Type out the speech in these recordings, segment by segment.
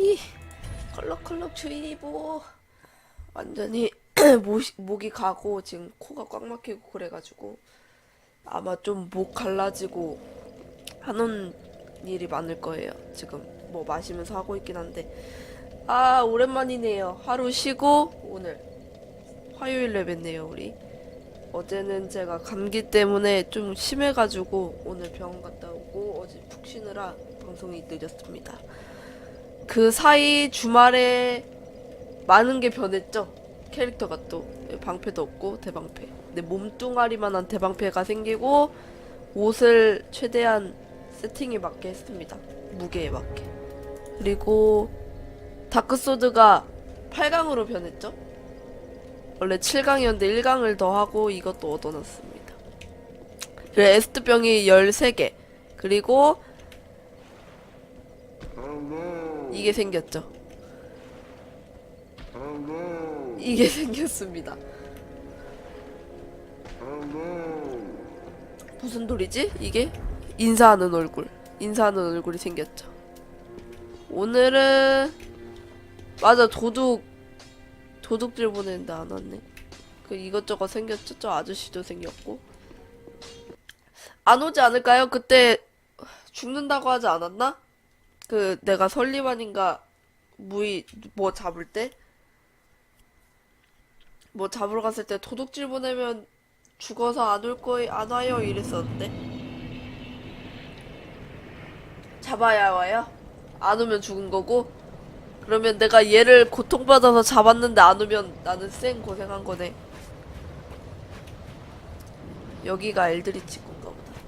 이 컬럭컬럭 주의보 완전히 목, 목이 가고 지금 코가 꽉 막히고 그래가지고 아마 좀 목 갈라지고 하는 일이 많을 거예요. 지금 뭐 마시면서 하고 있긴 한데 아 오랜만이네요. 하루 쉬고 오늘 화요일에 뵀네요 우리. 어제는 제가 감기 때문에 좀 심해가지고 오늘 병원 갔다 오고 어제 푹 쉬느라 방송이 늦었습니다. 그 사이 주말에 많은 게 변했죠. 캐릭터가 또 방패도 없고 대방패. 근데 몸뚱아리만한 대방패가 생기고 옷을 최대한 세팅에 맞게 했습니다. 무게에 맞게. 그리고 다크소드가 8강으로 변했죠. 원래 7강이었는데 1강을 더 하고 이것도 얻어놨습니다. 그리고 에스트병이 13개. 그리고 이게 생겼죠. 이게 생겼습니다. 무슨 돌이지? 이게? 인사하는 얼굴. 인사하는 얼굴이 생겼죠. 오늘은 맞아 도둑 도둑질 보냈는데 안 왔네. 그 이것저것 생겼죠. 저 아저씨도 생겼고. 안 오지 않을까요? 그때 죽는다고 하지 않았나? 그 내가 설리반인가 무이 뭐 잡을 때? 뭐 잡으러 갔을 때 도둑질 보내면 죽어서 안 올 거에 안 와요 이랬었는데 잡아야 와요? 안 오면 죽은 거고 그러면 내가 얘를 고통받아서 잡았는데 안 오면 나는 쌩 고생한 거네 여기가 엘드리치 건가 보다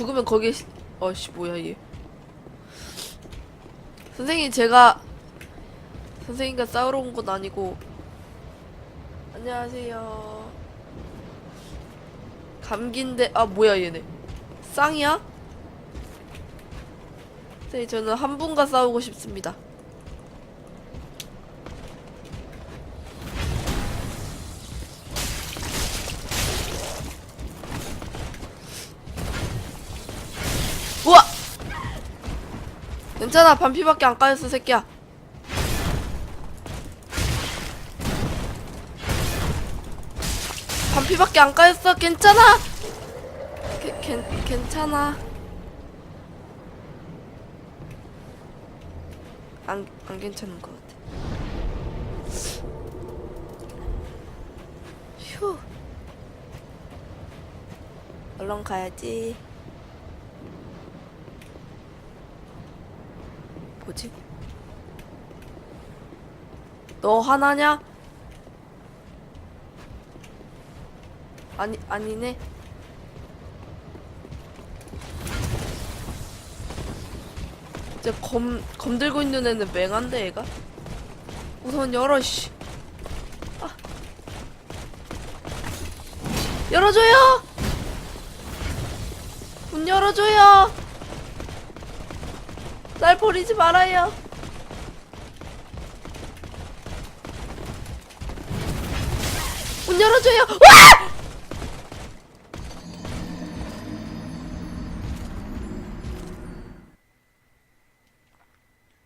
죽으면 거기에 시... 어씨 뭐야 얘 선생님 제가 선생님과 싸우러 온 건 아니고. 안녕하세요. 감기인데 아 뭐야 얘네. 쌍이야? 선생님 저는 한 분과 싸우고 싶습니다 괜찮아 반피밖에 안 까였어 새끼야. 반피밖에 안 까였어 괜찮아? 게, 괜, 괜찮아? 안, 안 괜찮은 것 같아. 휴. 얼른 가야지 뭐지? 너 하나냐? 아니 아니네. 이제 검, 검 들고 있는 애는 맹한데 얘가? 우선 열어 씨. 아. 열어줘요. 문 열어줘요. 날 버리지 말아요. 문 열어줘요. 와!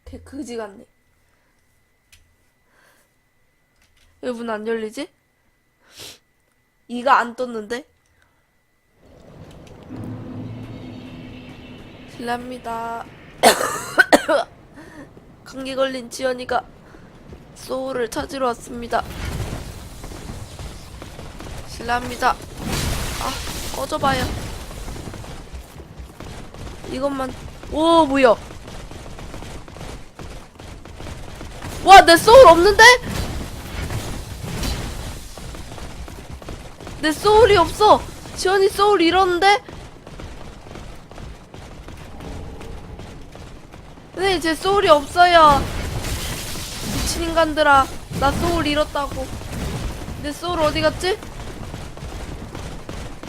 개 그지 같네. 왜 문 안 열리지? 이가 안 떴는데? 실례합니다. 감기 걸린 지연이가 소울을 찾으러 왔습니다. 실례합니다. 아, 꺼져봐요. 이것만, 오, 뭐야. 와, 내 소울 없는데? 내 소울이 없어. 지연이 소울 잃었는데? 네, 제 소울이 없어요. 미친 인간들아. 나 소울 잃었다고. 내 소울 어디 갔지?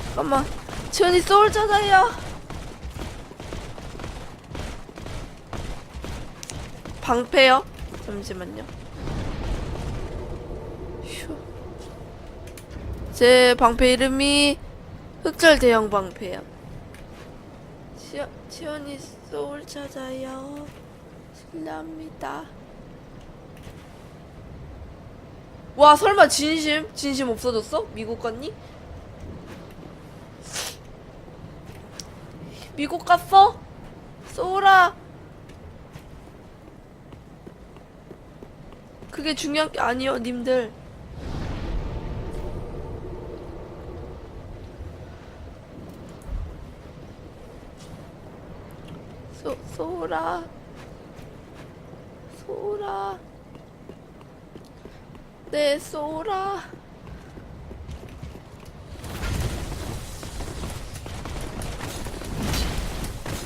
잠깐만. 지연이 소울 찾아요. 방패요? 잠시만요. 휴. 제 방패 이름이 흑절 대형 방패야. 치연이 소울 찾아요. 실례합니다. 와 설마 진심? 진심 없어졌어? 미국 갔니? 미국 갔어? 소울아 그게 중요한 게 아니요 님들 소, 소울아 소울아 내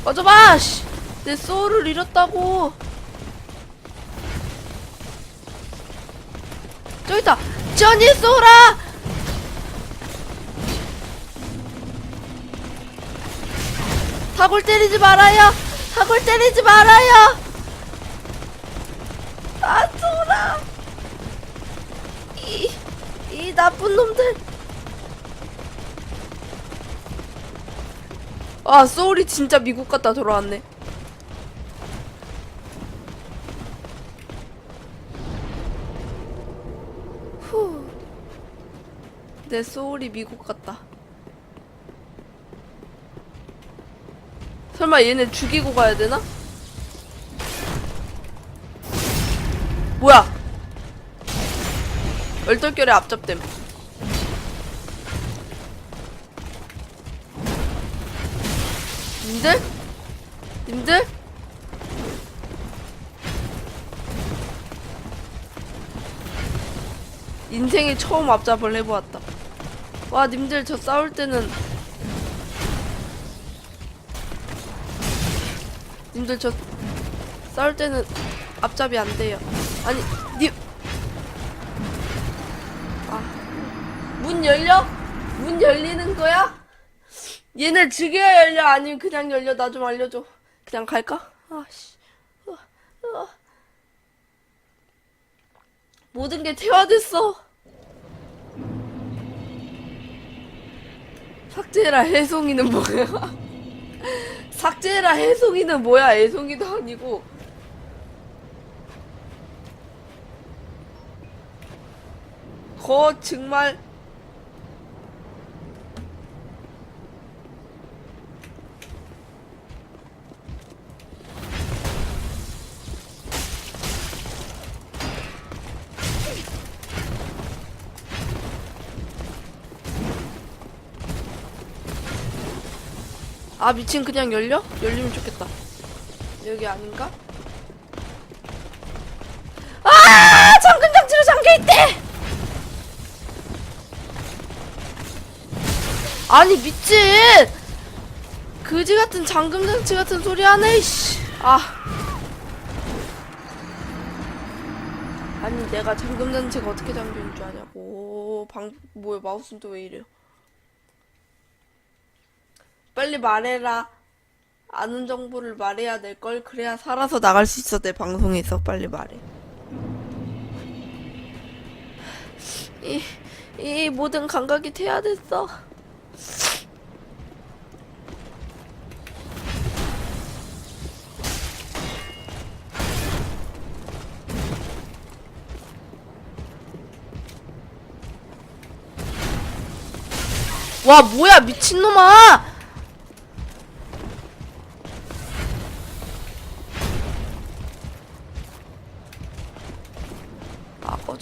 꺼져봐 씨. 내 소울을 잃었다고. 저기 있다. 전이 소울아 사골 때리지 말아요 사골 때리지 말아요 아 소울아 이, 이 나쁜 놈들 아 소울이 진짜 미국 갔다 돌아왔네 후. 내 소울이 미국 갔다. 설마 얘네 죽이고 가야 되나? 뭐야? 얼떨결에 앞잡댐. 님들? 님들? 인생에 처음 앞잡을 해보았다. 와, 님들 저 싸울 때는 님들 저 싸울 때는 앞잡이 안 돼요. 아니, 님. 아, 문 열려? 문 열리는 거야? 얘네 죽여야 열려? 아니면 그냥 열려? 나 좀 알려줘. 그냥 갈까? 아씨. 모든 게 퇴화됐어. 삭제해라 해송이는 뭐야? 삭제해라 해송이는 뭐야? 애송이도 아니고. 거 정말 아 미친 그냥 열려? 열리면 좋겠다. 여기 아닌가? 아 잠금 장치로 잠겨있대! 아니 미친! 그지 같은 잠금 장치 같은 소리 하네 이씨. 아. 아니 내가 잠금 장치가 어떻게 잠겨있는 줄 아냐고. 방 뭐야 마우스는 또왜 이래요 빨리 말해라. 아는 정보를 말해야 될 걸. 그래야 살아서 나갈 수 있어. 내 방송에서 빨리 말해. 이, 이 모든 감각이 퇴화됐어. 와 뭐야 미친놈아!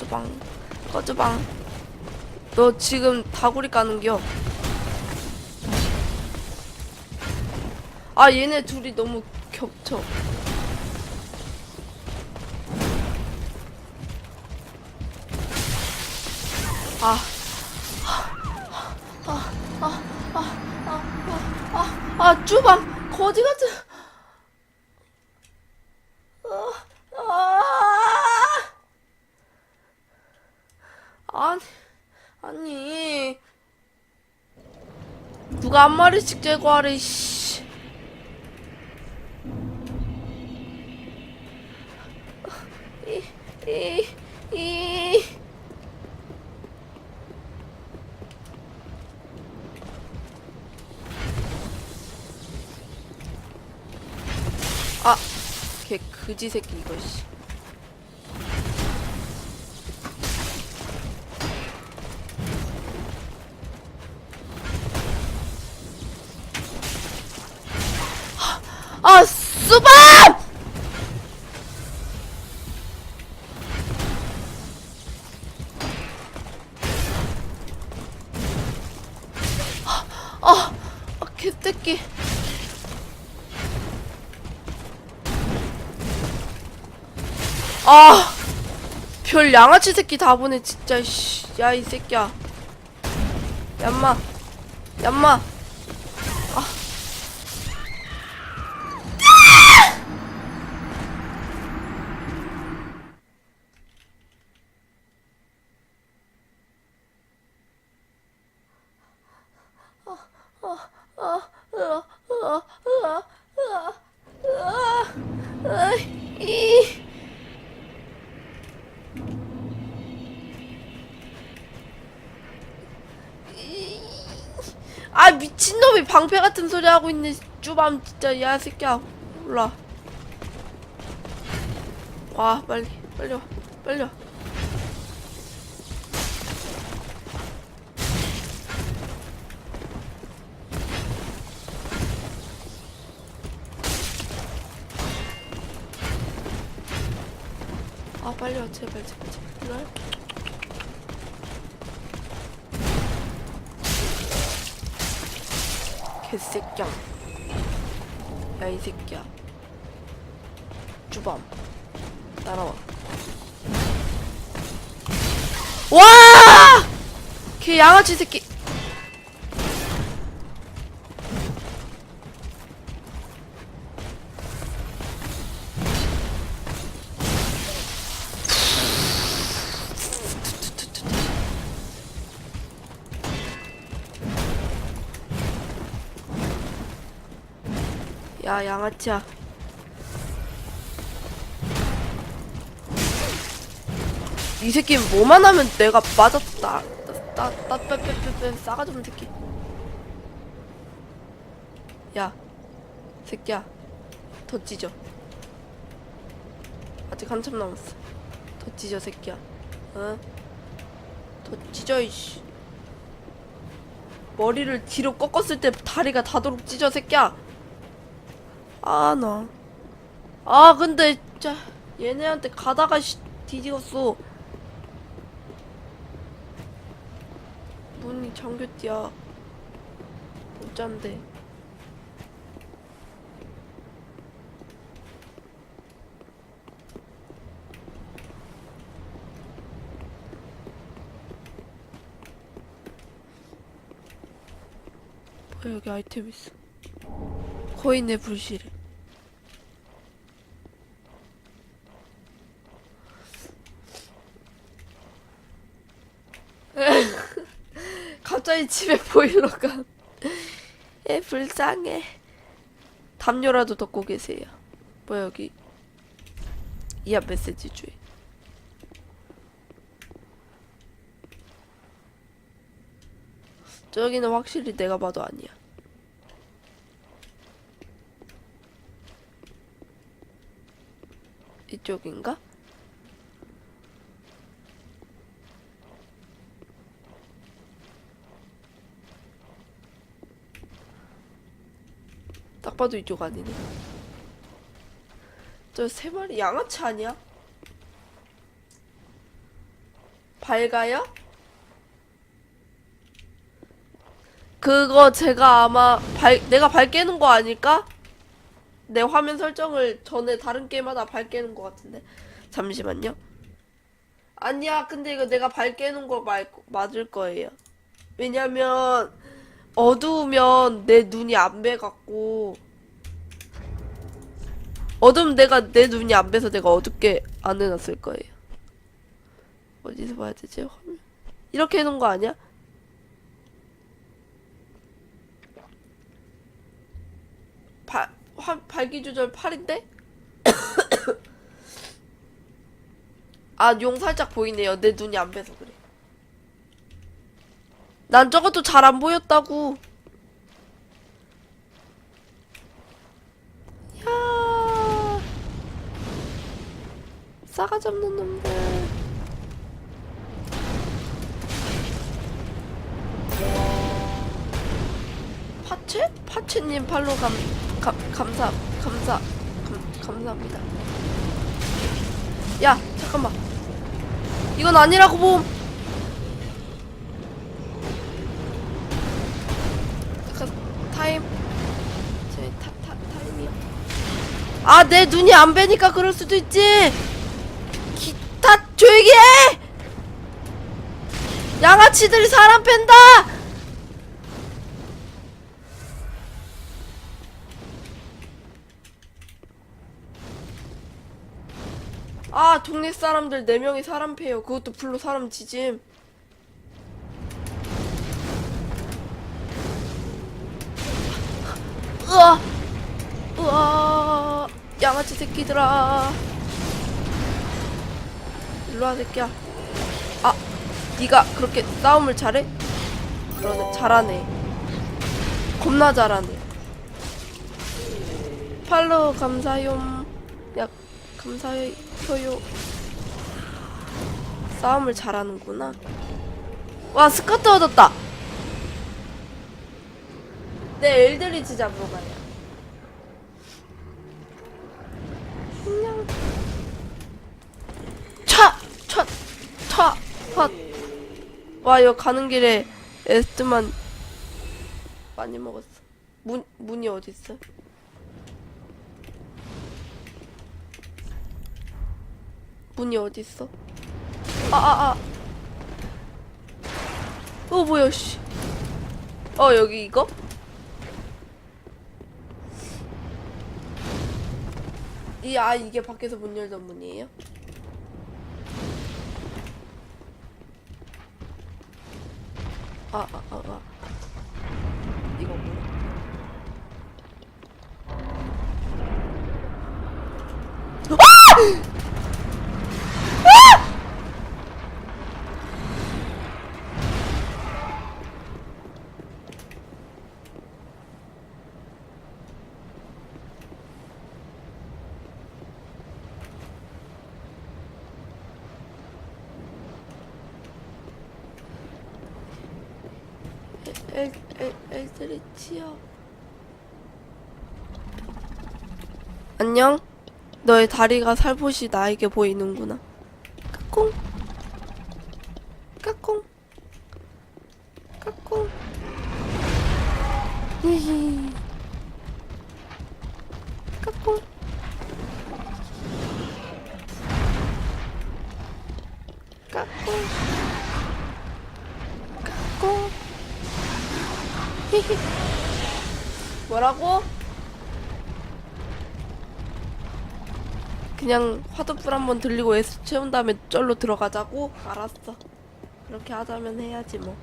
꺼져방 꺼져방 너 지금 다구리 까는겨 아 얘네 둘이 너무 겹쳐 아 아, 쭈방, 거지 같은. 아, 아, 아니, 아니. 누가 한 마리씩 제거하래, 씨. 이, 이, 이. 아, 걔 그지 새끼 이거 씨. 수박! 아, 아, 개새끼. 아, 별 양아치 새끼 다 보네, 진짜, 씨. 야, 이 새끼야. 얌마. 얌마. 아 미친놈이 방패 같은 소리 하고 있네. 쭈밤 진짜 야 새끼야. 올라. 와 빨리 빨리 와 빨리 와. 아 빨리 와. 제발 제발 제발. 일로 개새끼야. 야 이 새끼야. 주밤 따라와. 와! 걔 양아치 새끼 야 양아치야. 이 새끼 뭐만 하면 내가 맞았다. 따따빼빼빼빼 싸가지 없는 새끼. 야 새끼야. 더 찢어. 아직 한참 남았어. 더 찢어 새끼야. 어? 더 찢어 이씨. 머리를 뒤로 꺾었을 때 다리가 닿도록 찢어 새끼야 아, 나. 아, 근데, 진짜, 얘네한테 가다가, 씨, 뒤집었어. 문이 잠겼디야. 못 잔대. 뭐야, 여기 아이템 있어. 거인의 불씨를. 갑자기 집에 보일러가. 에 불쌍해. 담요라도 덮고 계세요. 뭐야 여기 이합 메시지 주의. 저기는 확실히 내가 봐도 아니야. 이쪽인가? 딱 봐도 이쪽 아니네. 저 세 마리 양아치 아니야? 밝아요? 그거 제가 아마 발, 내가 밝게 해놓은 거 아닐까? 내 화면 설정을 전에 다른 게임마다 밝게 해놓은 것 같은데. 잠시만요. 아니야, 근데 이거 내가 밝게 해놓은 거 말, 맞을 거예요. 왜냐면, 어두우면 내 눈이 안 배갖고, 어두우면 내가, 내 눈이 안 배서 내가 어둡게 안 해놨을 거예요. 어디서 봐야 되지? 화면. 이렇게 해놓은 거 아니야? 발, 화, 발기 조절 8인데? 아, 용 살짝 보이네요. 내 눈이 안 배서 그래. 난 저것도 잘 안 보였다고. 야. 싸가지 없는 놈들. 파채? 파채님 팔로 감, 감, 감사, 감사, 감, 감사합니다. 야, 잠깐만. 이건 아니라고 봄! 잠깐, 타임. 저희 타, 타, 타임이요. 아, 내 눈이 안 뵈니까 그럴 수도 있지! 조용히 해! 양아치들이 사람 팬다! 아 동네 사람들 4명이 사람 패요. 그것도 불로 사람 지짐. 으아! 으아! 양아치 새끼들아 일로와 새끼야 아 네가 그렇게 싸움을 잘해? 그러네 잘하네 겁나 잘하네 팔로우 감사요 야 감사해요. 싸움을 잘하는구나. 와 스커트 얻었다. 내 엘드리지 잡으러 가야. 그냥 와 이거 가는 길에 에스트만 많이 먹었어. 문 문이 어디 있어? 문이 어디 있어? 아, 아, 아. 어, 뭐야, 씨. 어, 여기 이거? 이, 아, 이게 밖에서 문 열던 문이에요? 아, 아, 아, 아. 이거 뭐야? 엘, 엘, 엘들이 치여. 안녕? 너의 다리가 살포시 나에게 보이는구나. 까꿍. 까꿍. 까꿍. 히히. 까꿍. 까꿍. 까꿍. 히히. 뭐라고? 그냥 화도불 한번 들리고 애스 채운 다음에 쩔로 들어가자고? 알았어. 그렇게 하자면 해야지 뭐.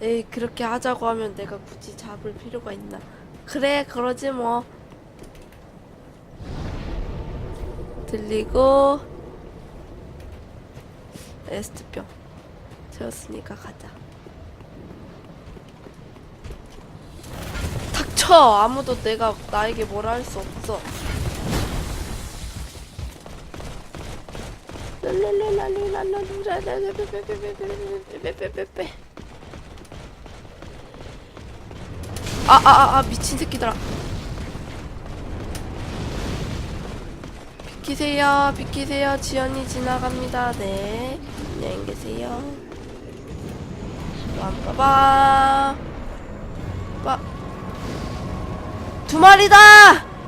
에이 그렇게 하자고 하면 내가 굳이 잡을 필요가 있나? 그래 그러지 뭐. 들리고 에스트병 채웠으니까 가자. 쳐! 아무도 내가 나에게 뭐라 할 수 없어. 아, 아, 아, 아, 미친 새끼들아. 비키세요, 비키세요. 지연이 지나갑니다. 네. 안녕히 계세요. 빰빠밤. 빠. 두 마리다!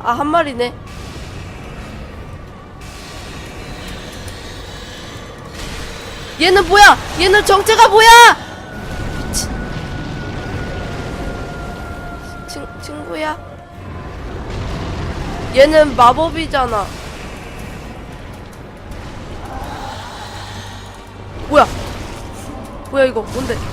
아, 한 마리네. 얘는 뭐야? 얘는 정체가 뭐야? 미친. 친, 친구야? 얘는 마법이잖아. 뭐야? 뭐야, 이거? 뭔데? 네?